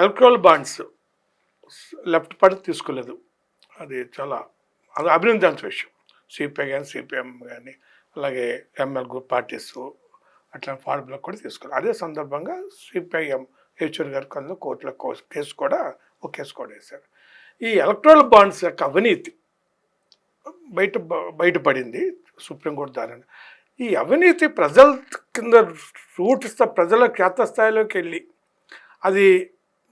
Electoral bonds left party తీసుకోలేదు. అది చాలా అది అభినందించాల్సిన విషయం. సిపిఐ కానీ సిపిఎం కానీ అలాగే ఎంఎల్ గ్రూప్ పార్టీస్ అట్లా ఫార్ములా కూడా తీసుకోవాలి అదే సందర్భంగా సిపిఐఎం యేచూరి గారి కన్నా కోర్టులో కేసు కూడా ఒక కేసు కూడా వేశారు. ఈ ఎలక్ట్రల్ బాండ్స్ యొక్క అవినీతి బయట బయటపడింది సుప్రీంకోర్టు ద్వారా ఈ అవినీతి ప్రజల కింద రూట్ ప్రజల క్షేత్రస్థాయిలోకి వెళ్ళి అది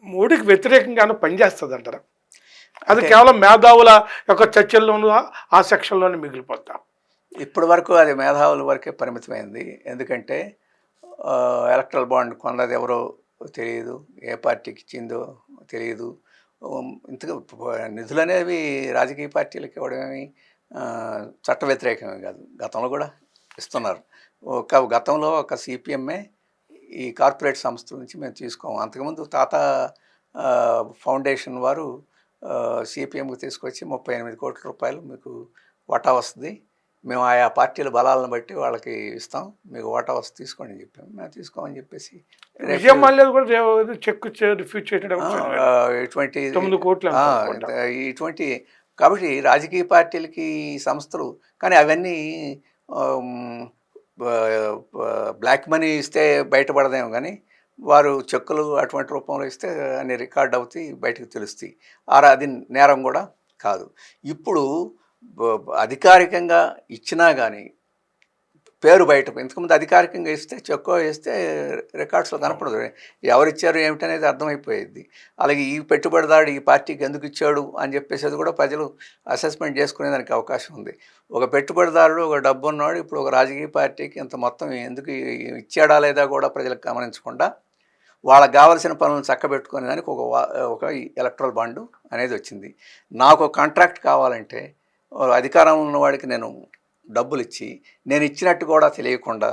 మోడీకి వ్యతిరేకంగానే పనిచేస్తుంది అంటారా అది కేవలం మేధావుల యొక్క చర్చల్లోనూ ఆ- ఆ సెక్షన్లోనే మిగిలిపోతా. ఇప్పటి వరకు అది మేధావుల వరకే పరిమితమైంది. ఎందుకంటే ఎలక్ట్రల్ బాండ్ కొన్నది ఎవరో తెలియదు ఏ పార్టీకి ఇచ్చిందో తెలియదు. ప- నిధులు అనేవి రాజకీయ పార్టీలకు ఇవ్వడమేమి చట్ట వ్యతిరేకమే కాదు. గతంలో కూడా ఇస్తున్నారు. ఒక గతంలో ఒక సిపిఎంఏ ఈ కార్పొరేట్ సంస్థల నుంచి మేము తీసుకోము. అంతకుముందు తాత ఫౌండేషన్ వారు సిపిఎంకి తీసుకొచ్చి ముప్పై ఎనిమిది కోట్ల రూపాయలు మీకు వాటా వస్తుంది మేము ఆయా పార్టీల బలాలను బట్టి వాళ్ళకి ఇస్తాం. మీకు వాటా వస్తుంది తీసుకోండి అని చెప్పాము. మేము తీసుకోమని చెప్పేసి చెక్ రిఫ్యూజ్ ఇటువంటి. ఇటువంటి కాబట్టి రాజకీయ పార్టీలకి సంస్థలు కానీ అవన్నీ బ్లాక్ మనీ ఇస్తే బయటపడదేమో కానీ వారు చెక్కులు అటువంటి రూపంలో ఇస్తే అన్ని రికార్డ్ అవుతాయి బయటకు తెలుస్తాయి ఆరా అది నేరం కూడా కాదు. ఇప్పుడు అధికారికంగా ఇచ్చినా కానీ పేరు బయట ఇంతకుముందు అధికారికంగా ఇస్తే చెక్కో ఇస్తే రికార్డ్స్లో కనపడదు. ఎవరిచ్చారు ఏమిటనేది అర్థమైపోయేది. అలాగే ఈ పెట్టుబడిదారుడు ఈ పార్టీకి ఎందుకు ఇచ్చాడు అని చెప్పేసి అది కూడా ప్రజలు అసెస్మెంట్ చేసుకునేదానికి అవకాశం ఉంది. ఒక పెట్టుబడిదారుడు ఒక డబ్బు ఉన్నాడు ఇప్పుడు ఒక రాజకీయ పార్టీకి ఇంత మొత్తం ఎందుకు ఇచ్చాడా లేదా కూడా ప్రజలకు గమనించకుండా వాళ్ళకి కావాల్సిన పనులను చక్కబెట్టుకునే దానికి ఒక వా- ఒక ఎలక్ట్రల్ బాండు అనేది వచ్చింది. నాకు కాంట్రాక్ట్ కావాలంటే అధికారంలో అధికారం ఉన్నవాడికి నేను డబ్బులు ఇచ్చి నేను ఇచ్చినట్టు కూడా తెలియకుండా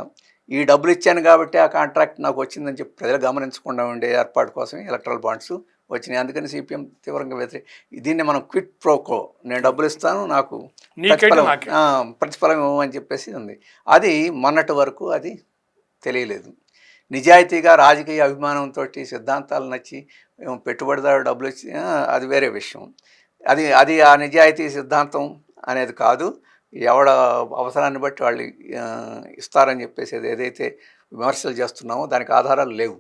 ఈ డబ్బులు ఇచ్చాను కాబట్టి ఆ కాంట్రాక్ట్ నాకు వచ్చిందని చెప్పి ప్రజలు గమనించకుండా ఉండే ఏర్పాటు కోసం ఎలక్ట్రల్ బాండ్స్ వచ్చినాయి. అందుకని సిపిఎం తీవ్రంగా వ్యతిరేక దీన్ని మనం క్విట్ ప్రోకో నేను డబ్బులు ఇస్తాను నాకు. ప్రతిఫలం ఇవ్వమని చెప్పేసి ఉంది. అది మొన్నటి వరకు అది తెలియలేదు. నిజాయితీగా రాజకీయ అభిమానంతో సిద్ధాంతాలు నచ్చి పెట్టుబడిదారు డబ్బులు ఇచ్చి ఆ, అది వేరే విషయం. అది అది ఆ నిజాయితీ సిద్ధాంతం అనేది కాదు. ఎవడ అవసరాన్ని బట్టి వాళ్ళు ఇస్తారని చెప్పేసి ఏదైతే విమర్శలు చేస్తున్నామో దానికి ఆధారాలు లేవు.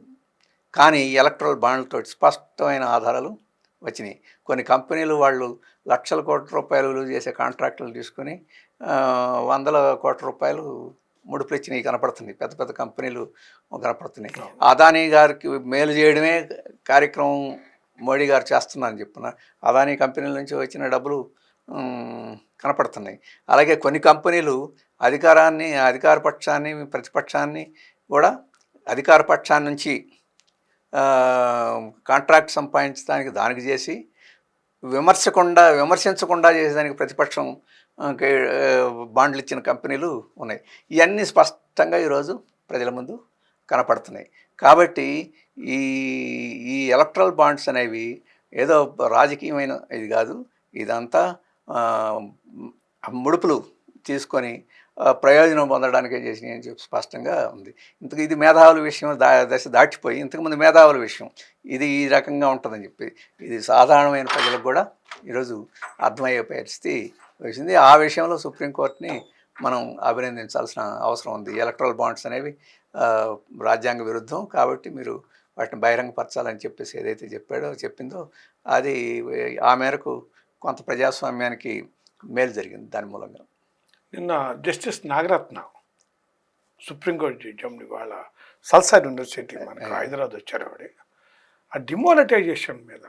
కానీ ఈ ఎలక్ట్రల్ బాండ్లతో స్పష్టమైన ఆధారాలు వచ్చినాయి. కొన్ని కంపెనీలు వాళ్ళు లక్షల కోట్ల రూపాయలు విలువ చేసే కాంట్రాక్టులు తీసుకొని వందల కోట్ల రూపాయలు ముడుపులు ఇచ్చినవి కనపడుతున్నాయి. పెద్ద పెద్ద కంపెనీలు కనపడుతున్నాయి. అదానీ గారికి మేలు చేయడమే కార్యక్రమం మోడీ గారు చేస్తున్నారని చెప్తున్నా అదానీ కంపెనీల నుంచి వచ్చిన డబ్బులు కనపడుతున్నాయి. అలాగే కొన్ని కంపెనీలు అధికారాన్ని అధికార పక్షాన్ని ప్రతిపక్షాన్ని కూడా అధికార పక్షాన్ని నుంచి కాంట్రాక్ట్ సంపాదించడానికి దానికి చేసి విమర్శకుండా విమర్శించకుండా చేసేదానికి ప్రతిపక్షం బాండ్లు ఇచ్చిన కంపెనీలు ఉన్నాయి. ఇవన్నీ స్పష్టంగా ఈరోజు ప్రజల ముందు కనపడుతున్నాయి. కాబట్టి ఈ ఈ ఎలక్ట్రల్ బాండ్స్ అనేవి ఏదో రాజకీయమైన ఇది కాదు. ఇదంతా ముడుపులు తీసుకొని ప్రయోజనం పొందడానికే చేసినాయి అని చెప్పి స్పష్టంగా ఉంది. ఇంతకు ఇది మేధావుల విషయం దా దశ దాటిపోయి ఇంతకుముందు మేధావుల విషయం ఇది ఈ రకంగా ఉంటుందని చెప్పి ఇది సాధారణమైన ప్రజలకు కూడా ఈరోజు అర్థమయ్యే పరిస్థితి వచ్చింది. ఆ విషయంలో సుప్రీంకోర్టుని మనం అభినందించాల్సిన అవసరం ఉంది. ఎలక్ట్రల్ బాండ్స్ అనేవి రాజ్యాంగ విరుద్ధం కాబట్టి మీరు వాటిని బహిరంగపరచాలని చెప్పేసి ఏదైతే చెప్పాడో చెప్పిందో అది ఆ మేరకు కొంత ప్రజాస్వామ్యానికి మేలు జరిగింది దాని మూలంగా. నిన్న జస్టిస్ నాగరత్న సుప్రీంకోర్టు జడ్జి వాళ్ళ సల్సార్ యూనివర్సిటీ మనకు హైదరాబాద్ వచ్చారు ఆవిడ. ఆ డిమానిటైజేషన్ మీద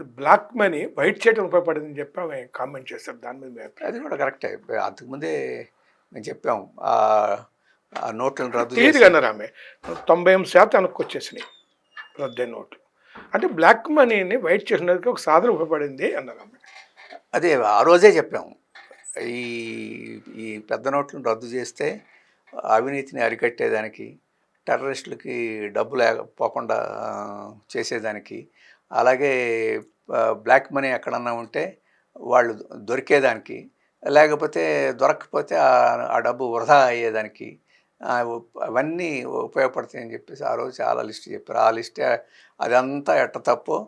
బ్లాక్ మనీ వైట్ చేయడం ఉపయోగపడిందని చెప్పి ఆమె కామెంట్ చేశారు. దాని మీద. అది కూడా కరెక్టే. అంతకుముందే మేము చెప్పాం. ఆ ఆ నోట్లను రద్దు అన్నారు ఆమె. తొంభై ఎనిమిది శాతం వెనక్కి వచ్చేసినాయి రద్దయిన నోట్లు అంటే బ్లాక్ మనీని వైట్ చేసినందుకు ఒక సాధన ఉపయోగపడింది అన్నారు అదే ఆ రోజే చెప్పాము. ఈ ఈ పెద్ద నోట్లను రద్దు చేస్తే అవినీతిని అరికట్టేదానికి టెర్రరిస్టులకి డబ్బు లేకపోకుండా చేసేదానికి అలాగే బ్లాక్ మనీ ఎక్కడన్నా ఉంటే వాళ్ళు దొరికేదానికి లేకపోతే దొరకకపోతే ఆ- డబ్బు వృధా అయ్యేదానికి అవన్నీ ఉపయోగపడతాయని చెప్పేసి ఆ రోజు చాలా లిస్ట్ చెప్పారు. ఆ లిస్ట్ అదంతా ఎట్ట తప్పో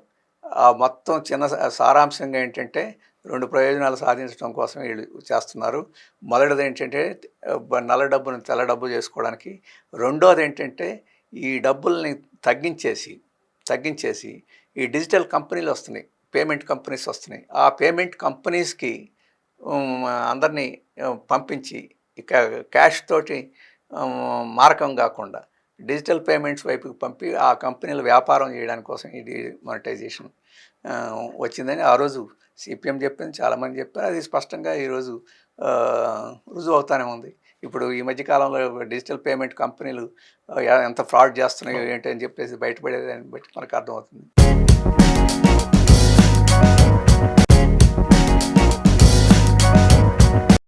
ఆ మొత్తం చిన్న సారాంశంగా ఏంటంటే రెండు ప్రయోజనాలు సాధించడం కోసం వీళ్ళు చేస్తున్నారు. మొదటిది ఏంటంటే నల్ల డబ్బును తెల్ల డబ్బు చేసుకోవడానికి. రెండోది ఏంటంటే ఈ డబ్బుల్ని తగ్గించేసి తగ్గించేసి ఈ డిజిటల్ కంపెనీలు వస్తున్నాయి పేమెంట్ కంపెనీస్ వస్తున్నాయి. ఆ పేమెంట్ కంపెనీస్కి అందరినీ పంపించి ఇక క్యాష్ తోటి మార్గం మారకం కాకుండా డిజిటల్ పేమెంట్స్ వైపుకి పంపి ఆ కంపెనీలు వ్యాపారం చేయడానికి కోసం ఇది మానిటైజేషన్ వచ్చిందని ఆ రోజు సిపిఎం చెప్పింది చాలామంది చెప్పారు. అది స్పష్టంగా ఈరోజు రుజువు అవుతానే ఉంది. ఇప్పుడు ఈ మధ్యకాలంలో డిజిటల్ పేమెంట్ కంపెనీలు ఎంత ఫ్రాడ్ చేస్తున్నాయో ఏంటి అని చెప్పేసి బయటపడేదాన్ని బట్టి మనకు అర్థమవుతుంది.